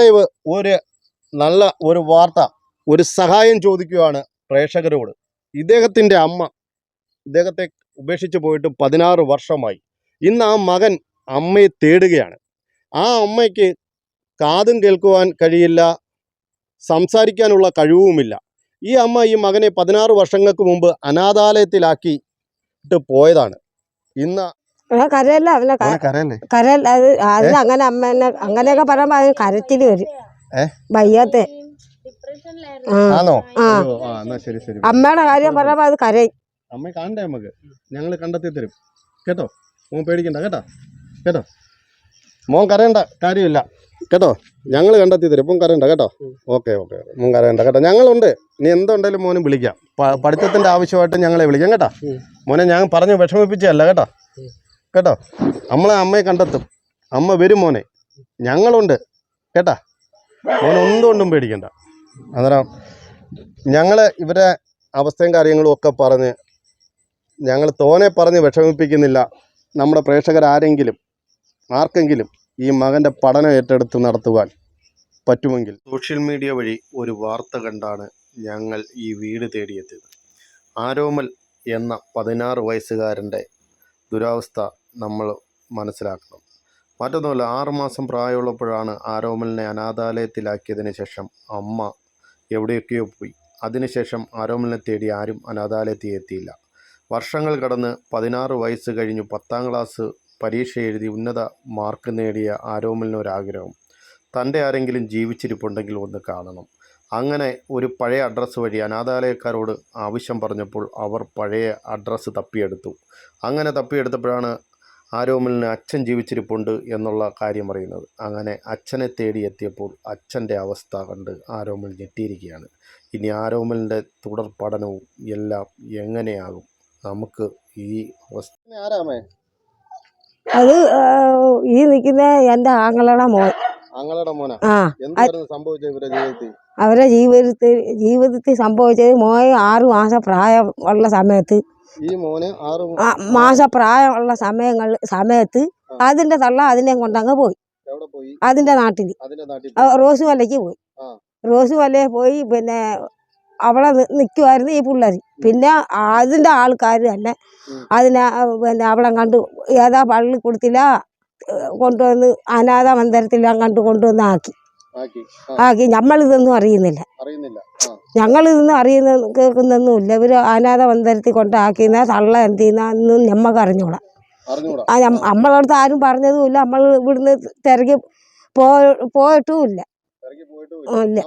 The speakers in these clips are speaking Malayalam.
ലൈവ് ഒരു നല്ല ഒരു വാർത്ത ഒരു സഹായം ചോദിക്കുകയാണ് പ്രേക്ഷകരോട്. ഇദ്ദേഹത്തിന്റെ അമ്മ ഇദ്ദേഹത്തെ ഉപേക്ഷിച്ച് പോയിട്ട് പതിനാറ് വർഷമായി. ഇന്ന് ആ മകൻ അമ്മയെ തേടുകയാണ്. ആ അമ്മയ്ക്ക് കാതും കേൾക്കുവാൻ കഴിയില്ല സംസാരിക്കാനുള്ള കഴിവുമില്ല. ഈ അമ്മ ഈ മകനെ പതിനാറ് വർഷങ്ങൾക്ക് മുമ്പ് അനാഥാലയത്തിലാക്കി ഇട്ട് പോയതാണ്. ഇന്ന് കരയല്ല അവനെ കരയല്ല? അത് അതിന് അങ്ങനെ അമ്മേനെ അങ്ങനെയൊക്കെ പറയുമ്പോ അതിന് കരച്ചിൽ വരും. വയ്യാത്ത. ആണോ ആ. ശരി ശരി അമ്മയുടെ കാര്യം പറയുമ്പോ അത് കരയും. അമ്മ കാണണ്ടേ നമുക്ക് ഞങ്ങൾ കണ്ടെത്തി തരും. കേട്ടോ? മോൻ പേടിക്കണ്ട കേട്ടോ? കേട്ടോ? മോൻ കരയണ്ട കാര്യമില്ല. കേട്ടോ? ഞങ്ങൾ കണ്ടെത്തി തരും. ഇപ്പം കരയണ്ട കേട്ടോ? ഓക്കെ ഓക്കെ മോൻ കരയണ്ട കേട്ടോ? ഞങ്ങളുണ്ട്. നീ എന്തുണ്ടെങ്കിലും മോനും വിളിക്കാം. പഠിത്തത്തിന്റെ ആവശ്യമായിട്ട് ഞങ്ങളെ വിളിക്കാം കേട്ടോ? മോനെ ഞാൻ പറഞ്ഞു വിഷമിപ്പിച്ചതല്ല കേട്ടോ? കേട്ടോ? നമ്മളെ അമ്മയെ കണ്ടെത്തും. അമ്മ വരും മോനെ. ഞങ്ങളുണ്ട്. കേട്ടാ? മോനെ ഒന്നുകൊണ്ടും പേടിക്കണ്ട. അന്നേരം ഞങ്ങൾ ഇവരെ അവസ്ഥയും കാര്യങ്ങളും ഒക്കെ പറഞ്ഞ് ഞങ്ങൾ തോനെ പറഞ്ഞ് വിഷമിപ്പിക്കുന്നില്ല. നമ്മുടെ പ്രേക്ഷകർ ആരെങ്കിലും ആർക്കെങ്കിലും ഈ മകന്റെ പഠനം ഏറ്റെടുത്ത് നടത്തുവാൻ പറ്റുമെങ്കിൽ. സോഷ്യൽ മീഡിയ വഴി ഒരു വാർത്ത കണ്ടാണ് ഞങ്ങൾ ഈ വീട് തേടിയെത്തിയത്. ആരോമൽ എന്ന പതിനാറ് വയസ്സുകാരന്റെ ദുരവസ്ഥ നമ്മൾ മനസ്സിലാക്കണം. മറ്റൊന്നുമല്ല ആറുമാസം പ്രായമുള്ളപ്പോഴാണ് ആരോമലിനെ അനാഥാലയത്തിലാക്കിയതിന് ശേഷം അമ്മ എവിടെയൊക്കെയോ പോയി. അതിനുശേഷം ആരോമലിനെ തേടി ആരും അനാഥാലയത്തിൽ എത്തിയില്ല. വർഷങ്ങൾ കടന്ന് പതിനാറ് വയസ്സ് കഴിഞ്ഞു പത്താം ക്ലാസ് പരീക്ഷ എഴുതി ഉന്നത മാർക്ക് നേടിയ ആരോമലിനൊരാഗ്രഹം തന്റെ ആരെങ്കിലും ജീവിച്ചിരിപ്പുണ്ടെങ്കിൽ ഒന്ന് കാണണം. അങ്ങനെ ഒരു പഴയ അഡ്രസ്സ് വഴി അനാഥാലയക്കാരോട് ആവശ്യം പറഞ്ഞപ്പോൾ അവർ പഴയ അഡ്രസ്സ് തപ്പിയെടുത്തു. അങ്ങനെ തപ്പിയെടുത്തപ്പോഴാണ് ആരോമലിന് അച്ഛൻ ജീവിച്ചിരിപ്പുണ്ട് എന്നുള്ള കാര്യം അറിയുന്നത്. അങ്ങനെ അച്ഛനെ തേടി എത്തിയപ്പോൾ അച്ഛന്റെ അവസ്ഥ കണ്ട് ആരോമൽ ഞെട്ടിയിരിക്കുകയാണ്. ഇനി ആരോമലിന്റെ തുടർ പഠനവും എല്ലാം എങ്ങനെയാകും? നമുക്ക് ഈ അവസ്ഥ ആരാമേ അത് ഈ നിൽക്കുന്ന എന്റെ ആങ്ങളുടെ മോൻ. ആങ്ങളുടെ മോന? ആ എന്തായിരുന്നു സംഭവിച്ചത് ഇവരുടെ ജീവിതത്തിൽ? അവരെ ജീവിതത്തിൽ ജീവിതത്തിൽ സംഭവിച്ചത് മോയെ ആറു മാസം പ്രായമുള്ള സമയത്ത് ഈ മോനെ ആറ് ആ, പ്രായമുള്ള സമയങ്ങൾ സമയത്ത് അതിന്റെ തള്ള അതിനെ കൊണ്ടങ്ങ് പോയി. അതിന്റെ നാട്ടിൽ റോസ് വലയ്ക്ക് പോയി. റോസ് വലയെ പോയി പിന്നെ അവളെ നിൽക്കുമായിരുന്നു ഈ പിള്ളേർ പിന്നെ അതിന്റെ ആൾക്കാർ തന്നെ അതിനെ പിന്നെ അവളെ കണ്ടു. ഏതാ പള്ളി കൊടുത്തില്ല കൊണ്ടുവന്ന് അനാഥ മന്ദിരത്തിൽ കണ്ടു കൊണ്ടുവന്ന് ആക്കി. ആക്കി. നമ്മൾ ഇതൊന്നും അറിയുന്നില്ല. ഞങ്ങൾ ഇതൊന്നും അറിയുന്ന കേൾക്കുന്നൊന്നുമില്ല. ഇവർ അനാഥ മന്ദിരത്തിൽ കൊണ്ടാക്കിയെന്ന തള്ള എന്ത് ചെയ്യുന്നൊന്നും ഞമ്മക്ക് അറിഞ്ഞൂടാ. അറിഞ്ഞൂടാ. ആ നമ്മളടുത്ത് ആരും പറഞ്ഞതുമില്ല. നമ്മൾ ഇവിടുന്ന് തിരക്കി പോ പോയിട്ടുമില്ല. ഇല്ല.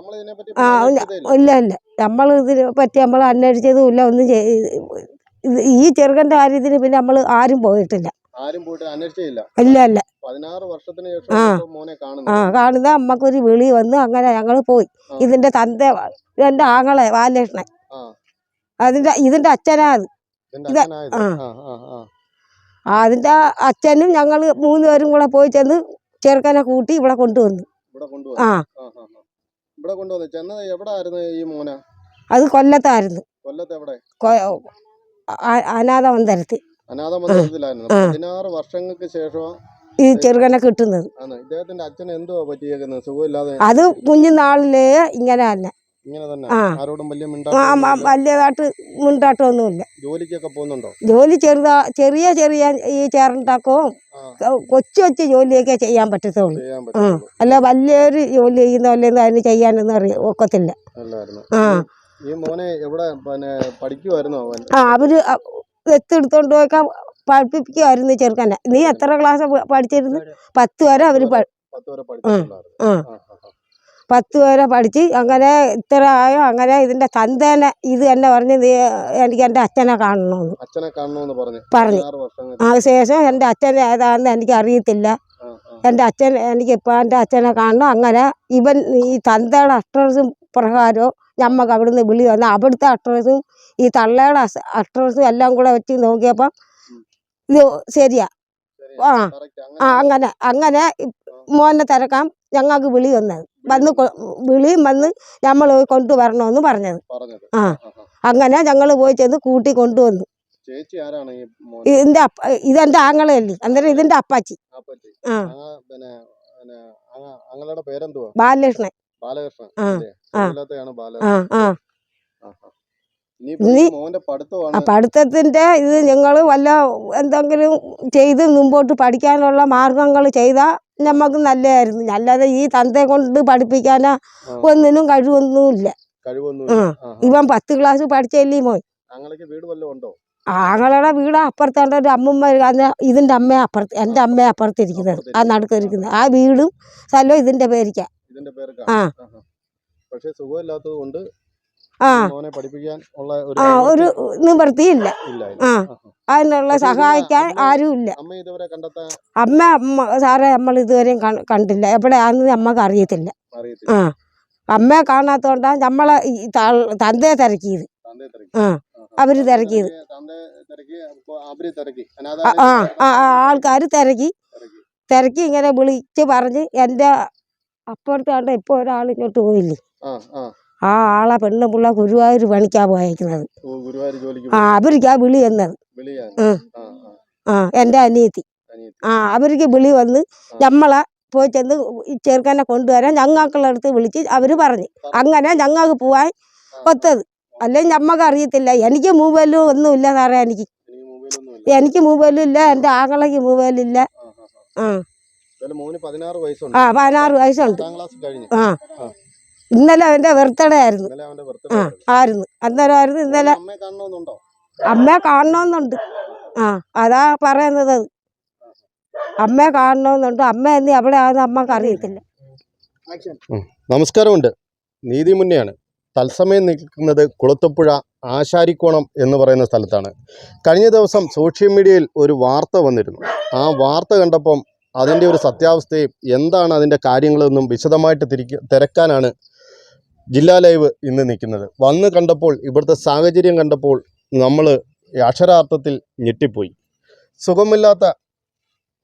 ആ ഇല്ല. ഇല്ല ഇല്ല. നമ്മൾ ഇതിനെ പറ്റി നമ്മൾ അന്വേഷിച്ചതുമില്ല. ഒന്നും ഈ ചെറുക്കന്റെ കാര്യത്തിന് പിന്നെ നമ്മൾ ആരും പോയിട്ടില്ല. ആരും പോയിട്ട് അന്വേഷിച്ചില്ല ഇല്ല ഇല്ല. പതിനാറ് വർഷത്തിന് ശേഷം ആ. കാണുന്നു ആ കാണുന്നു അമ്മക്കൊരു വിളി വന്ന് അങ്ങനെ ഞങ്ങൾ പോയി. ഇതിന്റെ തന്ത എന്റെ ആങ്ങളെ ബാലകൃഷ്ണൻ. അതിന്റെ ഇതിന്റെ അച്ഛനാ അത് അതിന്റെ അച്ഛനും ഞങ്ങൾ മൂന്നുപേരും കൂടെ പോയി ചെന്ന് ചെറുക്കനെ കൂട്ടി ഇവിടെ കൊണ്ടുവന്നു. ആ. ഇവിടെ കൊണ്ടുവന്നു. ചെന്നത് എവിടെ ആയിരുന്നു ഈ മോന? അത് കൊല്ലത്തായിരുന്നു. കൊല്ലത്ത് എവിടെ? അനാഥ മന്ദിരത്തിൽ. അനാഥ മന്ദിരത്തിലായിരുന്നു പതിനാറ് വർഷങ്ങൾക്ക് ശേഷം ഈ ചെറുകനെ കിട്ടുന്നത്. ഇദ്ദേഹത്തിന്റെ അച്ഛൻ എന്തുവാ പറ്റിയേക്കുന്നത്? സുഖമില്ലാതെ അത് കുഞ്ഞുനാളിലേ ഇങ്ങനെ തന്നെ. വലിയതായിട്ട് മുണ്ടാട്ടമൊന്നുമില്ല ജോലിക്കൊക്കെ പോകുന്നുണ്ടോ? ജോലി ചെറുതാ ചെറിയ ചെറിയ ഈ ചേർണ്ടാക്കവും കൊച്ചു കൊച്ചു ജോലിയൊക്കെ ചെയ്യാൻ പറ്റത്തുള്ളൂ. അല്ല വലിയൊരു ജോലി ചെയ്യുന്ന പോലെയൊന്നും അതിന് ചെയ്യാനൊന്നും അറിയ ഒക്കത്തില്ല. ആ. ഈ മോനെ എവിടെ പിന്നെ പഠിക്കുമായിരുന്നോ ആ അവർ എത്തെടുത്തോണ്ട് പോയൊക്കെ പഠിപ്പിക്കുമായിരുന്നു ചെറുക്കനെ നീ എത്ര ക്ലാസ് പഠിച്ചിരുന്നു? പത്ത് വരെ. അവർ ആ. പത്ത് വരെ പഠിച്ച് അങ്ങനെ ഇത്ര ആയോ? അങ്ങനെ ഇതിന്റെ തന്തേനെ ഇത് തന്നെ പറഞ്ഞ് നീ എനിക്ക് എന്റെ അച്ഛനെ കാണണമെന്ന് അച്ഛനെ കാണണമെന്ന് പറഞ്ഞു. ആ ശേഷം എന്റെ അച്ഛൻ ഏതാണെന്ന് എനിക്ക് അറിയത്തില്ല. എന്റെ അച്ഛൻ എനിക്ക് ഇപ്പം എന്റെ അച്ഛനെ കാണണം. അങ്ങനെ ഇവൻ ഈ തന്തയുടെ അഡ്രസ്സും പ്രകാരവും ഞമ്മക്ക് അവിടുന്ന് വിളി വന്ന് അവിടുത്തെ അഡ്രസ്സും ഈ തള്ളയുടെ അഡ്രസ്സും എല്ലാം കൂടെ വെച്ച് നോക്കിയപ്പം ഇത് ശരിയാ. ശരി, ആ. ആ അങ്ങനെ അങ്ങനെ മോനെ തിരക്കാൻ ഞങ്ങൾക്ക് വിളി വന്നത് വന്ന് വിളിയും വന്ന് നമ്മൾ കൊണ്ടുവരണമെന്ന് പറഞ്ഞത്. ആ. അങ്ങനെ ഞങ്ങൾ പോയി ചെന്ന് കൂട്ടി കൊണ്ടുവന്നു. ഇതിന്റെ ഇതെന്റെ ആങ്ങളല്ലേ അന്നേരം ഇതിന്റെ അപ്പാച്ചി. ആ. ബാലകൃഷ്ണൻ. ബാലകൃഷ്ണൻ ആ പഠിത്തത്തിന്റെ ഇത് ഞങ്ങൾ വല്ല എന്തെങ്കിലും ചെയ്ത് മുമ്പോട്ട് പഠിക്കാനുള്ള മാർഗങ്ങൾ ചെയ്താൽ നമുക്ക് നല്ലതായിരുന്നു. അല്ലാതെ ഈ തന്തയെ കൊണ്ട് പഠിപ്പിക്കാനോ ഒന്നിനും കഴിവൊന്നുമില്ല. ഇവൻ പത്ത് ക്ലാസ് പഠിച്ചല്ലേ മോൻ? ആങ്ങളുടെ വീട് അപ്പുറത്താണ്ട് ഒരു അമ്മമ്മ ഇതിന്റെ ഇതിന്റെ അമ്മ അപ്പുറത്ത് എന്റെ അമ്മ അപ്പുറത്തിരിക്കുന്നത്. ആ നടുക്കിരിക്കുന്നത് ആ വീടും സ്ഥലവും ഇതിന്റെ പേരിക്കാ. ഇതിന്റെ ആ. പക്ഷേ സുഖമില്ലാത്തത് കൊണ്ട് ആ. മോനെ പഠിപ്പിക്കാൻ ഉള്ള ഒരു ആ ഒരു നിവൃത്തിയില്ല ഇല്ല ആ. അതിനുള്ള സഹായിക്കാൻ ആരുമില്ല അമ്മ ഇതുവരെ കണ്ടെത്താൻ അമ്മ അമ്മ സാറേ നമ്മൾ ഇതുവരെയും കൺ- കണ്ടില്ല. എവിടെയാണെന്ന് നമ്മക്ക് അറിയത്തില്ല. അറിയത്തില്ല. ആ. അമ്മയെ കാണാത്തോണ്ടാണ് നമ്മളെ ഈ താൾ- തന്തയെ തിരക്കിയത്. തിരക്കി. ആ. അവർ തിരക്കിയത്. തിരക്കി, തന്തയെ തിരക്കി അപ്പൊ അവർ തിരക്കി. ആ ആ ആൾക്കാർ തിരക്കി. തിരക്കി. തിരക്കി ഇങ്ങനെ വിളിച്ച് പറഞ്ഞ് എന്റെ അപ്പുറത്ത് കണ്ട ഇപ്പൊ ഒരാൾ ഇങ്ങോട്ട് പോയില്ലേ? ആ ആളെ പെണ്ണും പിള്ള ഗുരുവായൂർ പണിക്കാ പോയേക്കുന്നത്. ആ അവർക്കാ വിളി എന്നത്. ആ എന്റെ അനിയത്തി. ആ അവർക്ക് വിളി വന്ന് നമ്മളെ പോയി ചെന്ന് ഈ ചെറുക്കനെ കൊണ്ടുവരാൻ ഞങ്ങൾക്കുള്ള അടുത്ത് വിളിച്ച് അവർ പറഞ്ഞു. അങ്ങനെ ഞങ്ങൾക്ക് പോവാൻ ഒത്തത്. അല്ലെങ്കിൽ ഞമ്മക്ക് അറിയത്തില്ല. എനിക്ക് മൊബൈലും ഒന്നുമില്ല സാറേ എനിക്ക്. എനിക്ക് മൂവലും ഇല്ല. എനിക്ക് മൊബൈലും ഇല്ല എന്റെ ആങ്ങളയ്ക്ക് മൊബൈലില്ല ആ. ആ പതിനാറ് വയസ്സുണ്ട്. ആ. ഇന്നലെ അവന്റെ ബർത്ത്ഡേ ആയിരുന്നു. ആ ആയിരുന്നു. അന്നേരം ആയിരുന്നു ഇന്നലെ അമ്മയെ കാണണമെന്നുണ്ടോ? ആ അതാ പറയുന്നത്. അത് അമ്മയെ കാണണമെന്നുണ്ട്. അമ്മ എന്നീ അവിടെ ആണെന്ന് അമ്മയ്ക്ക് അറിയത്തില്ല. നമസ്കാരമുണ്ട്. നീതിമുന്നയാണ്. തത്സമയം നിൽക്കുന്നത് കുളത്തപ്പുഴ ആശാരിക്കോണം എന്ന് പറയുന്ന സ്ഥലത്താണ്. കഴിഞ്ഞ ദിവസം സോഷ്യൽ മീഡിയയിൽ ഒരു വാർത്ത വന്നിരുന്നു. ആ വാർത്ത കണ്ടപ്പം അതിന്റെ ഒരു സത്യാവസ്ഥയും എന്താണ് അതിന്റെ കാര്യങ്ങളെന്നും വിശദമായിട്ട് തിരിക്ക തിരക്കാനാണ് ജില്ലാ ലൈവ് ഇന്ന് നിൽക്കുന്നത്. വന്ന് കണ്ടപ്പോൾ ഇവിടുത്തെ സാഹചര്യം കണ്ടപ്പോൾ നമ്മൾ അക്ഷരാർത്ഥത്തിൽ ഞെട്ടിപ്പോയി. സുഖമില്ലാത്ത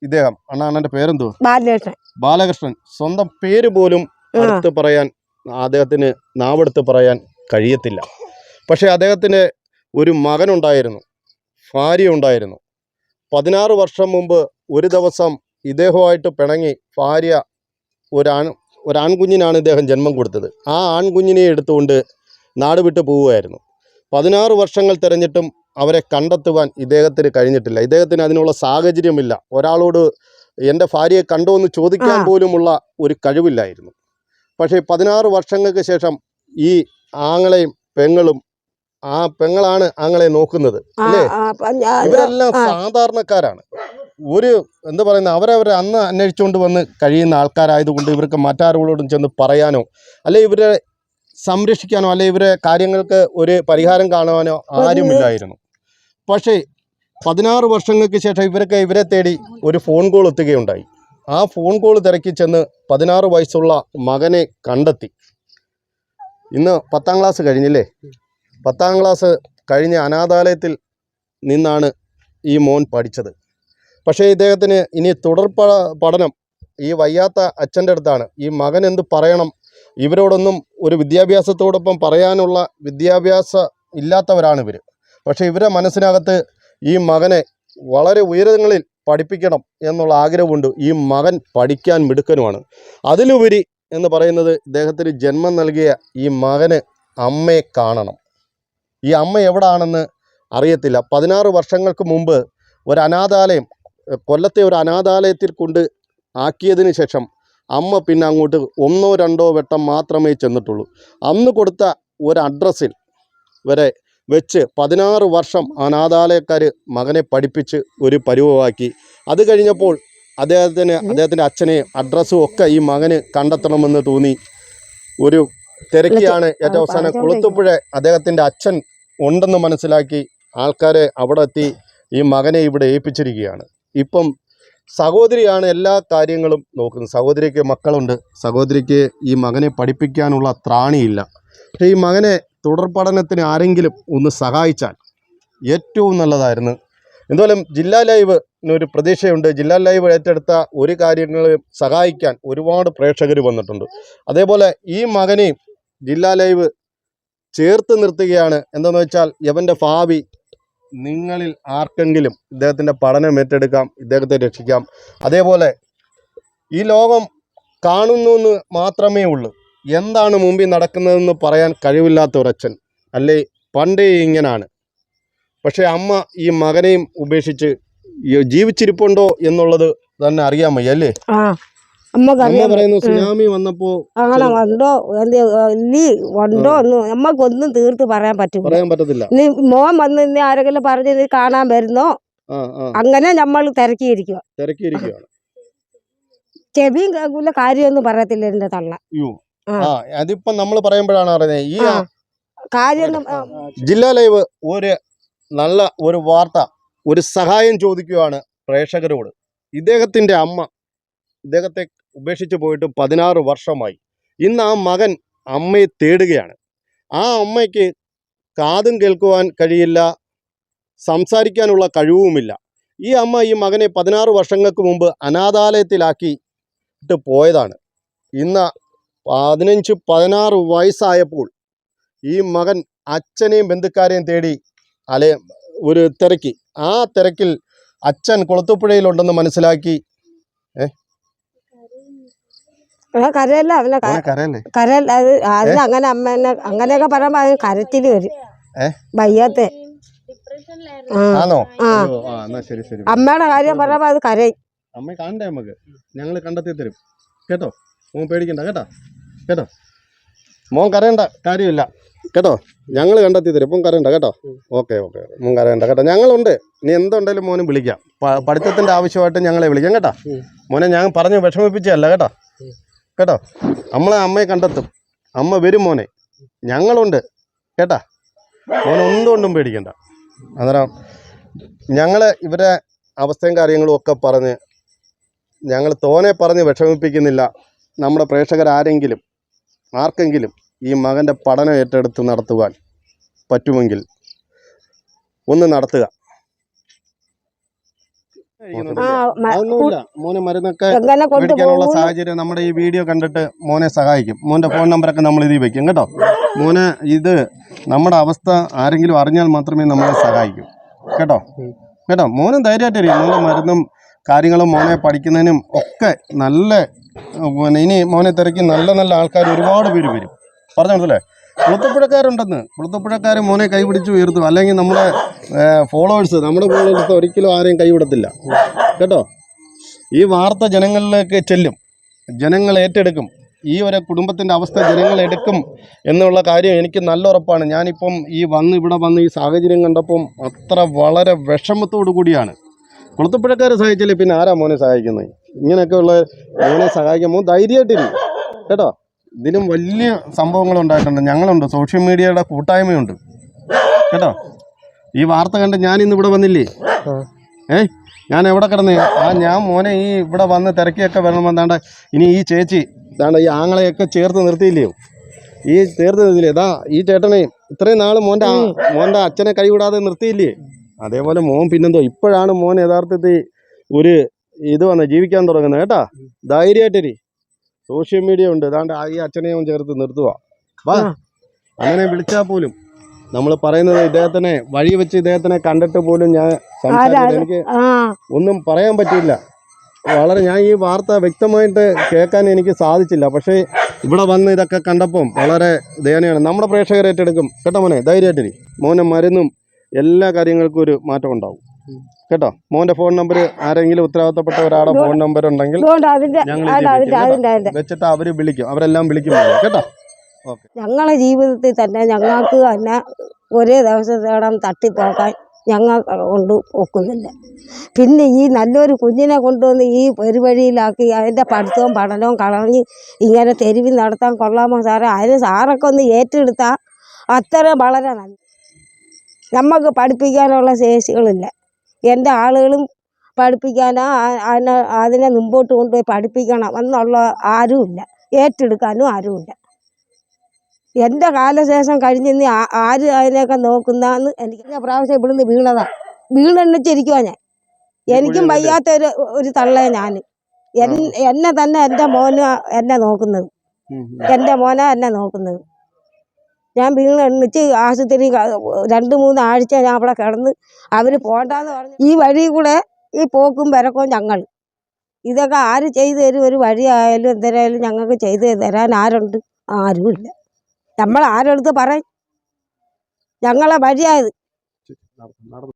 ഇദ്ദേഹം അണ്ണാണ്ണന്റെ പേരെന്തോ ബാലകൃഷ്ണൻ. ബാലകൃഷ്ണൻ. സ്വന്തം പേര് പോലും അടുത്ത് പറയാൻ അദ്ദേഹത്തിന് നാവെടുത്ത് പറയാൻ കഴിയത്തില്ല. പക്ഷേ അദ്ദേഹത്തിന് ഒരു മകനുണ്ടായിരുന്നു. ഭാര്യ ഉണ്ടായിരുന്നു. പതിനാറ് വർഷം മുമ്പ് ഒരു ദിവസം ഇദ്ദേഹമായിട്ട് പിണങ്ങി ഭാര്യ ഒരാൺ ഒരാൺകുഞ്ഞിനാണ് ഇദ്ദേഹം ജന്മം കൊടുത്തത്. ആ ആൺകുഞ്ഞിനെ എടുത്തുകൊണ്ട് നാട് വിട്ടു പോവുകയായിരുന്നു. പതിനാറ് വർഷങ്ങൾ തിരഞ്ഞിട്ടും അവരെ കണ്ടെത്തുവാൻ ഇദ്ദേഹത്തിന് കഴിഞ്ഞിട്ടില്ല. ഇദ്ദേഹത്തിന് അതിനുള്ള സാഹചര്യമില്ല. ഒരാളോട് എന്റെ ഭാര്യയെ കണ്ടോ എന്ന് ചോദിക്കാൻ. പോലുമുള്ള ഒരു കഴിവില്ലായിരുന്നു. പക്ഷേ പതിനാറ് വർഷങ്ങൾക്ക് ശേഷം ഈ ആങ്ങളെയും പെങ്ങളും ആ പെങ്ങളാണ് ആങ്ങളെ നോക്കുന്നത്. അല്ലേ? ഇവരെല്ലാം സാധാരണക്കാരാണ്. ഒരു എന്താ പറയുന്ന അവരവരെ അന്ന് അന്വേഷിച്ചുകൊണ്ട് വന്ന് കഴിയുന്ന ആൾക്കാരായതുകൊണ്ട് ഇവർക്ക് മറ്റാരോടും ചെന്ന് പറയാനോ അല്ലെ ഇവരെ സംരക്ഷിക്കാനോ അല്ലെ ഇവരെ കാര്യങ്ങൾക്ക് ഒരു പരിഹാരം കാണുവാനോ ആരുമില്ലായിരുന്നു പക്ഷേ പതിനാറ് വർഷങ്ങൾക്ക് ശേഷം ഇവരൊക്കെ ഇവരെ തേടി ഒരു ഫോൺ കോൾ എത്തുകയുണ്ടായി. ആ ഫോൺ കോൾ തിരക്കി ചെന്ന് പതിനാറ് വയസ്സുള്ള മകനെ കണ്ടെത്തി. ഇന്ന് പത്താം ക്ലാസ് കഴിഞ്ഞില്ലേ? പത്താം ക്ലാസ് കഴിഞ്ഞ അനാഥാലയത്തിൽ നിന്നാണ് ഈ മോൻ പഠിച്ചത്. പക്ഷേ ഇദ്ദേഹത്തിന് ഇനി തുടർ പഠനം ഈ വയ്യാത്ത അച്ഛന്റെ അടുത്താണ്. ഈ മകൻ എന്ത് പറയണം? ഇവരോടൊന്നും ഒരു വിദ്യാഭ്യാസത്തോടൊപ്പം പറയാനുള്ള വിദ്യാഭ്യാസ ഇല്ലാത്തവരാണ് ഇവർ പക്ഷേ ഇവരെ മനസ്സിനകത്ത് ഈ മകനെ വളരെ ഉയരങ്ങളിൽ പഠിപ്പിക്കണം എന്നുള്ള ആഗ്രഹമുണ്ട്. ഈ മകൻ പഠിക്കാൻ മിടുക്കനുമാണ്. അതിലുപരി എന്ന് പറയുന്നത് ഇദ്ദേഹത്തിന് ജന്മം നൽകിയ ഈ മകന് അമ്മയെ കാണണം. ഈ അമ്മ എവിടാണെന്ന് അറിയത്തില്ല. പതിനാറ് വർഷങ്ങൾക്ക് മുമ്പ് ഒരു അനാഥാലയം കൊല്ലത്തെ ഒരു അനാഥാലയത്തിൽ കൊണ്ട് ആക്കിയതിന് ശേഷം അമ്മ പിന്നെ അങ്ങോട്ട് ഒന്നോ രണ്ടോ വട്ടം മാത്രമേ ചെന്നിട്ടുള്ളൂ. അന്ന് കൊടുത്ത ഒരു അഡ്രസ്സിൽ വരെ വെച്ച് പതിനാറ് വർഷം അനാഥാലയക്കാർ മകനെ പഠിപ്പിച്ച് ഒരു പരുവമാക്കി അത് കഴിഞ്ഞപ്പോൾ അദ്ദേഹത്തിന് അദ്ദേഹത്തിന്റെ അച്ഛനെ അഡ്രസ്സും ഒക്കെ ഈ മകന് കണ്ടെത്തണമെന്ന് തോന്നി. ഒരു തിരക്കിയാണ് ഏറ്റവും അവസാനം കുളത്തുപുഴ അദ്ദേഹത്തിന്റെ അച്ഛൻ ഉണ്ടെന്ന് മനസ്സിലാക്കി ആൾക്കാരെ അവിടെ എത്തി ഈ മകനെ ഇവിടെ ഏൽപ്പിച്ചിരിക്കുകയാണ്. ഇപ്പം സഹോദരിയാണ് എല്ലാ കാര്യങ്ങളും നോക്കുന്നത്. സഹോദരിക്ക് മക്കളുണ്ട്. സഹോദരിക്ക് ഈ മകനെ പഠിപ്പിക്കാനുള്ള ത്രാണിയില്ല. പക്ഷേ ഈ മകനെ തുടർ പഠനത്തിന് ആരെങ്കിലും ഒന്ന് സഹായിച്ചാൽ ഏറ്റവും നല്ലതായിരുന്നു. എന്തായാലും ജില്ലാ ലൈവ് ഒരു പ്രതീക്ഷയുണ്ട്. ജില്ലാ ലൈവ് ഏറ്റെടുത്ത ഒരു കാര്യങ്ങളെയും സഹായിക്കാൻ ഒരുപാട് പ്രേക്ഷകർ വന്നിട്ടുണ്ട്. അതേപോലെ ഈ മകനെയും ജില്ലാ ലൈവ് ചേർത്ത് നിർത്തുകയാണ്. എന്താണെന്ന് വെച്ചാൽ യവന്റെ ഭാവി നിങ്ങളിൽ ആർക്കെങ്കിലും ഇദ്ദേഹത്തിന്റെ പഠനം ഏറ്റെടുക്കാം ഇദ്ദേഹത്തെ രക്ഷിക്കാം. അതേപോലെ ഈ ലോകം കാണുന്നു എന്ന് മാത്രമേ ഉള്ളൂ. എന്താണ് മുമ്പിൽ നടക്കുന്നതെന്ന് പറയാൻ കഴിവില്ലാത്ത ഒരച്ഛൻ. അല്ലേ? പണ്ടേ ഇങ്ങനാണ്. പക്ഷേ അമ്മ ഈ മകനെയും ഉപേക്ഷിച്ച് ജീവിച്ചിരിപ്പുണ്ടോ എന്നുള്ളത് തന്നെ അറിയാൻ വയ്യ അല്ലേ? അമ്മ പറയുന്നു സുനാമി വന്നപ്പോ അങ്ങനെ ഉണ്ടോ വണ്ടോ ഉണ്ടോ എന്ന് നമ്മക്കൊന്നും തീർത്ത് പറയാൻ പറ്റില്ല പറയാൻ പറ്റത്തില്ല. മോൻ വന്ന് ഇനി ആരെങ്കിലും പറഞ്ഞ് നീ കാണാൻ വരുന്നോ? അങ്ങനെ നമ്മൾ തിരക്കിയിരിക്കുക തിരക്കിയിരിക്കുകയാണ് ചെവിയും കേൾക്കൂല കാര്യമൊന്നും പറയത്തില്ല എന്റെ തള്ള. അതിപ്പോ നമ്മൾ പറയുമ്പോഴാണ് അറിയുന്നത്. ഈ കാര്യം ജില്ലാ ലൈവ് ഒരു നല്ല ഒരു വാർത്ത ഒരു സഹായം ചോദിക്കുകയാണ് പ്രേക്ഷകരോട്. ഇദ്ദേഹത്തിന്റെ അമ്മ ഇദ്ദേഹത്തെ ഉപേക്ഷിച്ച് പോയിട്ട് പതിനാറ് വർഷമായി. ഇന്ന് ആ മകൻ അമ്മയെ തേടുകയാണ്. ആ അമ്മയ്ക്ക് കാതും കേൾക്കുവാൻ കഴിയില്ല സംസാരിക്കാനുള്ള കഴിവുമില്ല. ഈ അമ്മ ഈ മകനെ പതിനാറ് വർഷങ്ങൾക്ക് മുമ്പ് അനാഥാലയത്തിലാക്കി ഇട്ട് പോയതാണ്. ഇന്ന് പതിനഞ്ച് പതിനാറ് വയസ്സായപ്പോൾ ഈ മകൻ അച്ഛനെയും ബന്ധുക്കാരെയും തേടി അലെ ഒരു തിരക്കി. ആ തിരക്കിൽ അച്ഛൻ കുളത്തുപ്പുഴയിലുണ്ടെന്ന് മനസ്സിലാക്കി ആ കരയല്ല അവനെ കരയല്ല? അത് അങ്ങനെ അമ്മനെ അങ്ങനെയൊക്കെ പറയുമ്പോ അതിന് കരച്ചിൽ വരും? വയ്യാത്തെ. ആണോ ആ. അമ്മയുടെ കാര്യം പറയുമ്പോ അത് കരയും. അമ്മ കാണണ്ടേ നമുക്ക് ഞങ്ങൾ കണ്ടെത്തി തരും. കേട്ടോ? മോൻ പേടിക്കണ്ട കേട്ടോ? കേട്ടോ? മോൻ കരയണ്ട കാര്യമില്ല. കേട്ടോ? ഞങ്ങൾ കണ്ടെത്തി തരും. ഇപ്പം കരയണ്ട കേട്ടോ? ഓക്കെ ഓക്കെ മോൻ കരയണ്ട കേട്ടോ? ഞങ്ങളുണ്ട്. നീ എന്തുണ്ടെങ്കിലും മോനും വിളിക്കാം. പഠിത്തത്തിന്റെ ആവശ്യമായിട്ട് ഞങ്ങളെ വിളിക്കാം കേട്ടോ? മോനെ ഞാൻ പറഞ്ഞു വിഷമിപ്പിച്ചല്ല കേട്ടോ? കേട്ടോ? നമ്മളെ അമ്മയെ കണ്ടെത്തും. അമ്മ വരും മോനെ. ഞങ്ങളുണ്ട്. കേട്ടാ? മോനൊന്നുകൊണ്ടും പേടിക്കണ്ട. അന്നേരം ഞങ്ങൾ ഇവരെ അവസ്ഥയും കാര്യങ്ങളും ഒക്കെ പറഞ്ഞ് ഞങ്ങൾ തോനെ പറഞ്ഞ് വിഷമിപ്പിക്കുന്നില്ല. നമ്മുടെ പ്രേക്ഷകരാരെങ്കിലും ആർക്കെങ്കിലും ഈ മകന്റെ പഠനം ഏറ്റെടുത്ത് നടത്തുവാൻ പറ്റുമെങ്കിൽ ഒന്ന് നടത്തുക. മോനെ മരുന്നൊക്കെ മേടിക്കാനുള്ള സാഹചര്യം നമ്മുടെ ഈ വീഡിയോ കണ്ടിട്ട് മോനെ സഹായിക്കും. മോന്റെ ഫോൺ നമ്പറൊക്കെ നമ്മൾ ഇതിൽ വെക്കും കേട്ടോ. മോനെ ഇത് നമ്മുടെ അവസ്ഥ ആരെങ്കിലും അറിഞ്ഞാൽ മാത്രമേ നമ്മളെ സഹായിക്കൂ കേട്ടോ. കേട്ടോ മോനും ധൈര്യമായിട്ടിരിക്കും മോന്റെ മരുന്നും കാര്യങ്ങളും മോനെ പഠിക്കുന്നതിനും ഒക്കെ നല്ല ഇനി മോനെ തിരക്കി നല്ല നല്ല ആൾക്കാർ ഒരുപാട് പേര് വരും. പറഞ്ഞോളൂ മനസ്സിലേ കുളത്തുപ്പുഴക്കാരുണ്ടെന്ന് കുളത്തുപ്പുഴക്കാർ മോനെ കൈപിടിച്ച് ഉയർത്തും. അല്ലെങ്കിൽ നമ്മുടെ ഫോളോവേഴ്സ് നമ്മുടെ ഫോളോവേഴ്സ് ഒരിക്കലും ആരെയും കൈവിടത്തില്ല കേട്ടോ? ഈ വാർത്ത ജനങ്ങളിലേക്ക് ചെല്ലും. ജനങ്ങൾ ഏറ്റെടുക്കും. ഈ ഒരു കുടുംബത്തിന്റെ അവസ്ഥ ജനങ്ങൾ എടുക്കും എന്നുള്ള കാര്യം എനിക്ക് നല്ല ഉറപ്പാണ് ഞാനിപ്പം ഈ വന്ന് ഇവിടെ വന്ന് ഈ സാഹചര്യം കണ്ടപ്പം അത്ര വളരെ വിഷമത്തോടു കൂടിയാണ്. കുളത്തപ്പുഴക്കാരെ സഹായിച്ചില്ലേ പിന്നെ ആരാ മോനെ സഹായിക്കുന്നത്? ഇങ്ങനെയൊക്കെയുള്ള മോനെ സഹായിക്കാൻ മോൻ ധൈര്യമായിട്ടിരിക്കും. കേട്ടോ? ഇതിലും വലിയ സംഭവങ്ങൾ ഉണ്ടായിട്ടുണ്ട് ഞങ്ങളുണ്ട്. സോഷ്യൽ മീഡിയയുടെ കൂട്ടായ്മയുണ്ട്. കേട്ടോ? ഈ വാർത്ത കണ്ട് ഞാൻ ഇന്ന് ഇവിടെ വന്നില്ലേ? ഏ ഞാൻ എവിടെ കിടന്ന്? ആ ഞാൻ മോനെ ഈ ഇവിടെ വന്ന് തിരക്കിയൊക്കെ വരണം ദാണ്ട ഇനി ഈ ചേച്ചി താണ്ട ഈ ആങ്ങളെയൊക്കെ ചേർത്ത് നിർത്തിയില്ലയോ ഈ ചേർത്ത് നിർത്തിയില്ലേ? ഇതാ ഈ ചേട്ടനെ ഇത്രയും നാൾ മോന്റെ മോന്റെ അച്ഛനെ കൈവിടാതെ നിർത്തിയില്ലേ? അതേപോലെ മോൻ പിന്നെന്തോ ഇപ്പോഴാണ് മോൻ യഥാർത്ഥത്തിൽ ഒരു ഇത് വന്ന് ജീവിക്കാൻ തുടങ്ങുന്നത്. കേട്ടാ? ധൈര്യമായിട്ടിരി. സോഷ്യൽ മീഡിയ ഉണ്ട്. ഏതാണ്ട് ഈ അച്ഛനെയും ചേർത്ത് നിർത്തുക വാ. അങ്ങനെ വിളിച്ചാൽ പോലും നമ്മൾ പറയുന്നത് ഇദ്ദേഹത്തിനെ വഴി വെച്ച് ഇദ്ദേഹത്തിനെ കണ്ടിട്ട് പോലും ഞാൻ എനിക്ക് ഒന്നും പറയാൻ പറ്റിയില്ല. വളരെ ഞാൻ ഈ വാർത്ത വ്യക്തമായിട്ട് കേൾക്കാൻ എനിക്ക് സാധിച്ചില്ല. പക്ഷേ ഇവിടെ വന്ന് ഇതൊക്കെ കണ്ടപ്പം വളരെ ദയനീയാണ് നമ്മുടെ പ്രേക്ഷകർ ഏറ്റെടുക്കും. കേട്ടോ മോനെ ധൈര്യമായിട്ടിരി. മോനെ മരുന്നും എല്ലാ കാര്യങ്ങൾക്കും ഒരു മാറ്റം ഉണ്ടാവും. കേട്ടോ? മോന്റെ ഫോൺ നമ്പർ ആരെങ്കിലും ഉത്തരവാദിത്തപ്പെട്ട ഒരാളുടെ ഫോൺ നമ്പർ ഉണ്ടെങ്കിൽ വെച്ചിട്ട് അവർ വിളിക്കും. അവരെല്ലാം വിളിക്കും കേട്ടോ? ഞങ്ങളെ ജീവിതത്തിൽ തന്നെ ഞങ്ങൾക്ക് തന്നെ ഒരേ ദിവസത്തോടം തട്ടിപ്പോക്കാൻ ഞങ്ങൾ കൊണ്ട് ഒക്കുന്നില്ല പിന്നെ ഈ നല്ലൊരു കുഞ്ഞിനെ കൊണ്ടുവന്ന് ഈ പെരുവഴിയിലാക്കി അതിന്റെ പഠിത്തവും പഠനവും കളഞ്ഞ് ഇങ്ങനെ തെരുവിൽ നടത്താൻ കൊള്ളാമോ സാറേ? അതിന് സാറൊക്കെ ഒന്ന് ഏറ്റെടുത്താൽ അത്ര വളരെ നല്ല നമുക്ക് പഠിപ്പിക്കാനുള്ള ശേഷികളില്ല. എന്റെ ആളുകളും പഠിപ്പിക്കാൻ അതിനെ അതിനെ മുമ്പോട്ട് കൊണ്ടുപോയി പഠിപ്പിക്കണം എന്നുള്ള ആരുമില്ല. ഏറ്റെടുക്കാനും ആരുമില്ല. എന്റെ കാലശേഷം കഴിഞ്ഞ് ആ- ആര് അതിനെയൊക്കെ നോക്കുന്നതെന്ന് എനിക്ക് പ്രാവശ്യം ഇവിടുന്ന് വീണതാ. വീണെണ്ണിച്ചിരിക്കുവാ ഞാൻ. എനിക്കും വയ്യാത്ത ഒരു ഒരു തള്ളേ ഞാൻ എന്നെ തന്നെ എന്റെ മോന് എന്നെ നോക്കുന്നത്. എന്റെ മോനാ എന്നെ നോക്കുന്നത്. ഞാൻ വീണ് എണ്ണിച്ച് ആശുപത്രി രണ്ട് മൂന്ന് ആഴ്ച ഞാൻ അവിടെ കിടന്ന് അവർ പോകണ്ടെന്ന് പറഞ്ഞു ഈ വഴി കൂടെ ഈ പോക്കും പിറക്കും ഞങ്ങൾ. ഇതൊക്കെ ആര് ചെയ്തു തരും? ഒരു വഴിയായാലും എന്തരായാലും ഞങ്ങൾക്ക് ചെയ്ത് തരാൻ ആരുണ്ട്? ആരുമില്ല. നമ്മൾ ആരെടുത്ത് പറയും. ഞങ്ങളെ വഴിയായത്